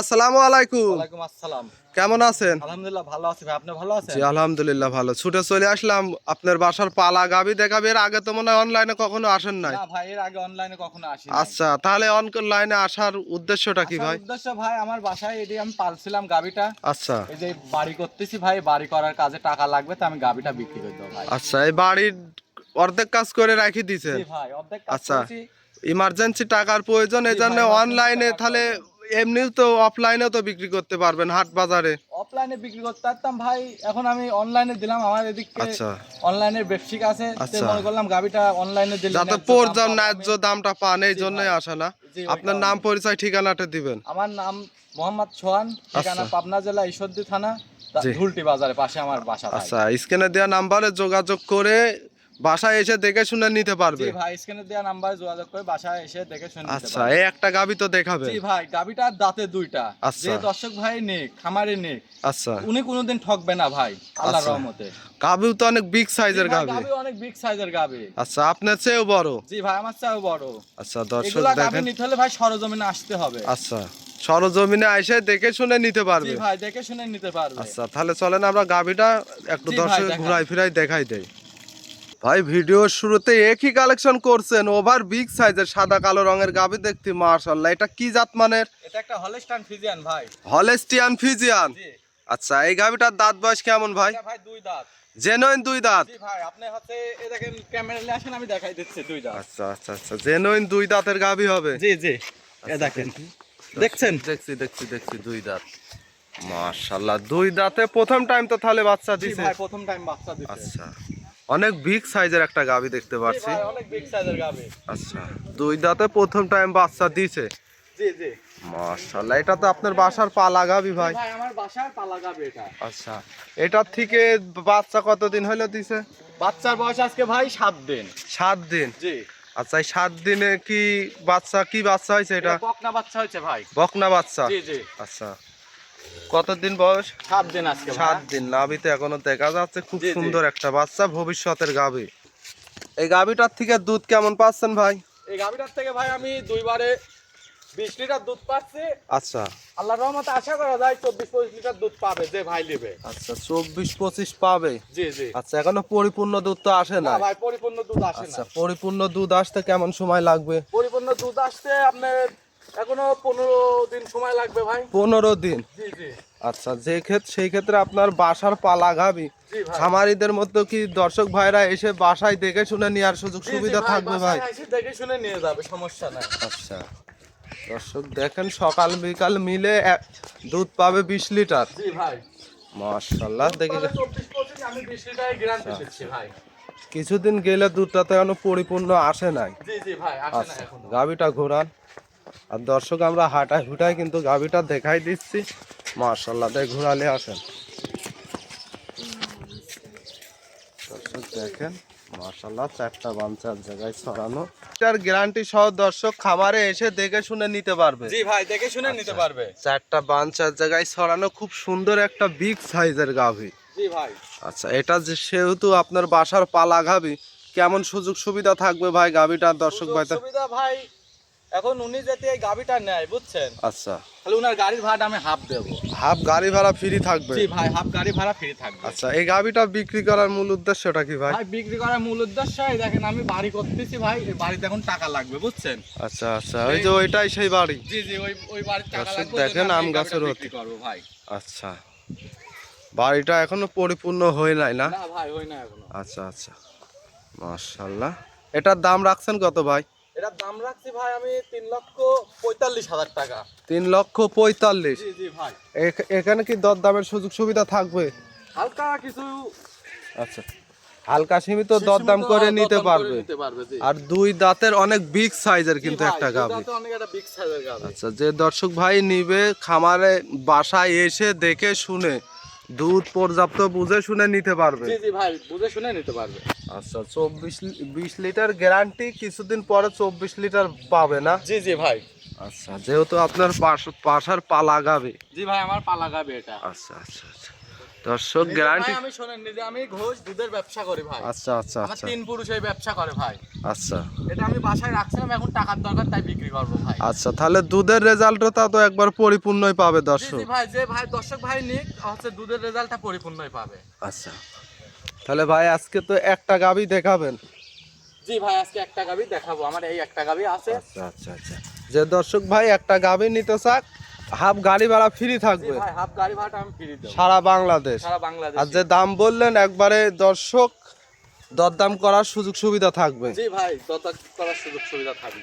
আসসালামু আলাইকুম। ওয়ালাইকুম আসসালাম। কেমন আছেন? আলহামদুলিল্লাহ ভালো আছি ভাই। আপনি ভালো আছেন? জি আলহামদুলিল্লাহ ভালো। ছুটে চলে আসলাম। আপনার বাসার পালা গাবি দেখাবি। এর আগে তো মনে হয় অনলাইনে কখনো আসেন নাই। না ভাই এর আগে অনলাইনে কখনো আসি আচ্ছা তাহলে অনলাইনে আসার উদ্দেশ্যটা কি ভাই? উদ্দেশ্য ভাই আমার বাসায় এটি আমি পালছিলাম গাবিটা। আচ্ছা। এই যে বাড়ি করতেছি ভাই বাড়ি করার কাজে টাকা লাগবে তো আমি গাবিটা বিক্রি করে দেবো ভাই। আচ্ছা এই বাড়ির অর্ধেক কাজ করে রাখি দিছে জি ভাই অর্ধেক কাজ আচ্ছা। ইমার্জেন্সি টাকার প্রয়োজন এই জন্য অনলাইনে তাহলে এমনিও তো অফলাইনেও তো বিক্রি করতে পারবেন হাট বাজারে। অফলাইনে বিক্রি করতে পারতাম ভাই এখন আমি অনলাইনে দিলাম আমার এদিকে আচ্ছা। অনলাইনের ব্যবসিক আছে আচ্ছা। মনে করলাম গাবিটা অনলাইনে দিলে যাতে ন্যায্য পর দাম দাম পাবো ন্যায্য দামটা পান এই জন্যই আসা না। আপনার নাম পরিচয় ঠিকানাটা দিবেন। আমার নাম মোহাম্মদ সোহান ঠিকানা আচ্ছা। পাবনা জেলা ঈশ্বরদী থানা তা- জি। ধুলটি বাজারে পাশে আমার বাসা ভাই। আচ্ছা স্ক্যানে দেওয়া নাম্বারে যোগাযোগ করে বাসায় এসে দেখে শুনে নিতে পারবে। ভাই স্ক্রিনে দেওয়া নাম্বারে যোগাযোগ করে বাসায় এসে দেখে শুনে আচ্ছা এই একটা গাবি তো দেখাবে। জি ভাই গাবিটার দাঁতে দুইটা। আচ্ছা। যে দর্শক ভাই নেক খামারে নেক আচ্ছা। উনি কোনোদিন ঠকবে না ভাই আল্লাহর আচ্ছা। রহমতে। গাবিও তো অনেক বিগ সাইজের গাবি। গাবি অনেক বিগ সাইজের গাবি। আচ্ছা আপনার চেয়েও বড়। জি ভাই আমার চাও বড়। আচ্ছা দর্শক এগুলা গাবি নিতে হলে ভাই সরজমিনে আসতে হবে। আচ্ছা সরজমিনে এসে দেখে শুনে নিতে জি পারবে ভাই দেখে শুনে নিতে পারবে। আচ্ছা তাহলে চলেন আমরা গাবিটা একটু দর্শক ঘুরাই ফিরাই দেখাই দেই। ভাই ভিডিওর শুরুতে একই কালেকশন করছেন ওভার বিগ সাইজের সাদা কালো রঙের গাবি দেখতে মার্শাল্লাহ এটা কি জাত মানের? এটা একটা হলস্টাইন ফিজিয়ান ভাই। হলেস্টিয়ান ফিজিয়ান জি। আচ্ছা এই গাবিটার দাঁত বয়স কেমন ভাই? ভাই দুই দাঁত। জেনুইন দুই দাঁত? জি ভাই আপনি হচ্ছে এ দেখেন ক্যামেরা নিয়ে আসেন আমি দেখাই দিচ্ছি দুই দাঁত। আচ্ছা আচ্ছা আচ্ছা জেনুইন দুই দাঁতের গাবি হবে? জি জি এ দেখেন। দেখছেন? দেখছি দেখছি দেখছি দুই দাঁত। মাশাল্লাহ দুই দাঁতে প্রথম টাইম তো তাহলে বাচ্চা জি দিছে? ভাই প্রথম টাইম বাচ্চা দিচ্ছে আচ্ছা। অনেক বিগ সাইজের একটা গাবি দেখতে পাচ্ছি। অনেক বিগ সাইজের গাবি আচ্ছা দুই দাঁতে প্রথম টাইম বাচ্চা দিছে। জি এটা তো আপনার বাসার পালা গাবি ভাই। ভাই আমার বাসার পালা গাবি এটা। আচ্ছা এটার থেকে বাচ্চা কতদিন হলো দিছে? বাচ্চার বয়স আজকে ভাই সাত দিন। সাত দিন? জি। আচ্ছা এই সাত দিনে কি বাচ্চা কি বাচ্চা হয়েছে এটা? এটা বকনা বাচ্চা হয়েছে ভাই। বকনা বাচ্চা? জি জি। আচ্ছা। কতদিন বয়স? সাত দিন আজকে সাত দিন। নাভিতে এখনও দেখা যাচ্ছে খুব। সুন্দর একটা বাচ্চা ভবিষ্যতের গাভী। এই গাভীটার থেকে দুধ কেমন পাচ্ছেন ভাই? এই গাবিটার থেকে ভাই আমি দুইবারে বিশ লিটার দুধ পাচ্ছি। আচ্ছা। আল্লাহ রহমতে আশা করা যায় চব্বিশ পঁচিশ লিটার দুধ পাবে যে ভাই নেবে। আচ্ছা চব্বিশ পঁচিশ পাবে? জি জি। আচ্ছা এখনও পরিপূর্ণ দুধ তো আসে না না ভাই পরিপূর্ণ দুধ আসে আচ্ছা না পরিপূর্ণ দুধ আসতে কেমন সময় লাগবে? পরিপূর্ণ দুধ আসতে আপনার এখনও পনেরো দিন সময় লাগবে ভাই? পনেরো দিন। আচ্ছা যে ক্ষেত্রে সেই ক্ষেত্রে আপনার বাসার পালা গাবি। খামারিদের মধ্যে কি দর্শক ভাইরা এসে বাসায় দেখে শুনে নেওয়ার সুযোগ সুবিধা থাকবে ভাই? দেখে শুনে নিয়ে যাবে সমস্যা নাই। আচ্ছা। দর্শক দেখেন সকাল বিকাল মিলে দুধ পাবে বিশ লিটার। মাশাল্লাহ দেখে। ভাই। কিছুদিন গেলে দুধটা তো এখনও পরিপূর্ণ আসে নাই। আচ্ছা গাভিটা ঘোরান। আর দর্শক আমরা হাঁটায় হুটায় কিন্তু গাভিটা দেখাই দিচ্ছি। মার্শাল্লাহ দেখ ঘোরালে আসেন। দর্শক দেখেন মার্শাল্লাহ চারটা বাঞ্চার জায়গায় ছড়ানো। এটার গ্যারান্টি সহ দর্শক খামারে এসে দেখে শুনে নিতে পারবে। জি ভাই দেখে শুনে আচ্ছা। নিতে পারবে। চারটা বাঞ্চার জায়গায় ছড়ানো খুব সুন্দর একটা বিগ সাইজের গাভি। জি ভাই। আচ্ছা এটা যে সেহেতু আপনার বাসার পালা গাভি কেমন সুযোগ সুবিধা থাকবে ভাই গাভিটা? দর্শক ভাই সুবিধা ভাই এখন উনি যদি এই গাবিটা নেয় বুঝছেন? আচ্ছা। তাহলে উনার গাড়ির ভাড়া আমি হাফ দেবো। হাফ গাড়ি ভাড়া ফ্রি থাকবে? জি ভাই হাফ গাড়ি ভাড়া ফ্রি থাকবে। আচ্ছা এই গাভিটা বিক্রি করার মূল উদ্দেশ্যটা কি ভাই? ভাই বিক্রি করার মূল উদ্দেশ্য এই দেখেন আমি বাড়ি করতেছি ভাই এই বাড়িতে এখন টাকা লাগবে বুঝছেন? আচ্ছা আচ্ছা ওই যে ওইটাই সেই বাড়ি? জি জি ওই ওই বাড়ির টাকা লাগবে দেখেন আমি গাছের বিক্রি করব ভাই। আচ্ছা বাড়িটা এখনও পরিপূর্ণ হয়ে নাই না? না ভাই হয় না এখনও। আচ্ছা আচ্ছা মাশাল্লাহ। এটার দাম রাখছেন কত ভাই? এটার দাম রাখছি ভাই আমি তিন লক্ষ পঁয়তাল্লিশ হাজার টাকা। তিন লক্ষ পঁয়তাল্লিশ। জি ভাই। এখানে কি দর দামের সুযোগ সুবিধা থাকবে? হালকা কিছু আচ্ছা। হালকা সীমিত দরদাম করে নিতে করে পারবে। নিতে পারবে আর দুই দাঁতের অনেক বিগ সাইজের কিন্তু একটা গাভি আচ্ছা যে দর্শক ভাই নিবে খামারে বাসায় এসে দেখে শুনে দুধ পর্যাপ্ত বুঝে শুনে নিতে পারবে। জি জি ভাই বুঝে শুনে নিতে পারবে। আচ্ছা চব্বিশ বিশ লিটার গ্যারান্টি কিছুদিন পরে চব্বিশ লিটার পাবে না? জি জি ভাই। আচ্ছা যেহেতু আপনার পাশ- পাশার পা লাগাবে। জি ভাই আমার পা লাগাবে এটা। আচ্ছা আচ্ছা আচ্ছা। দর্শক গ্যারান্টি আমি শোনেন নিজে আমি ঘোষ দুধের ব্যবসা করি ভাই। আচ্ছা আচ্ছা আচ্ছা। তিন পুরুষ এই ব্যবসা করে ভাই। আচ্ছা। এটা আমি বাসায় রাখছিলাম এখন টাকার দরকার তাই বিক্রি করব ভাই। আচ্ছা তাহলে দুধের রেজাল্টও তা তো একবার পরিপূর্ণই পাবে দর্শক জি ভাই যে ভাই দর্শক ভাই নিক হচ্ছে দুধের রেজাল্টটা পরিপূর্ণই পাবে। আচ্ছা। তাহলে ভাই আজকে তো একটা গাবি দেখাবেন? জি ভাই আজকে একটা গাবি দেখাবো আমার এই একটা গাবি আছে। আচ্ছা আচ্ছা আচ্ছা। যে দর্শক ভাই একটা গাবি নিতে চাক হাফ গাড়ি ভাড়া ফ্রি থাকবে হাফ গাড়ি ভাড়াটা আমি ফ্রি দেবো। সারা বাংলাদেশ। সারা বাংলাদেশ। আর যে দাম বললেন একবারে দর্শক দরদাম করার সুযোগ সুবিধা থাকবে। জি ভাই যত করার সুযোগ সুবিধা থাকবে।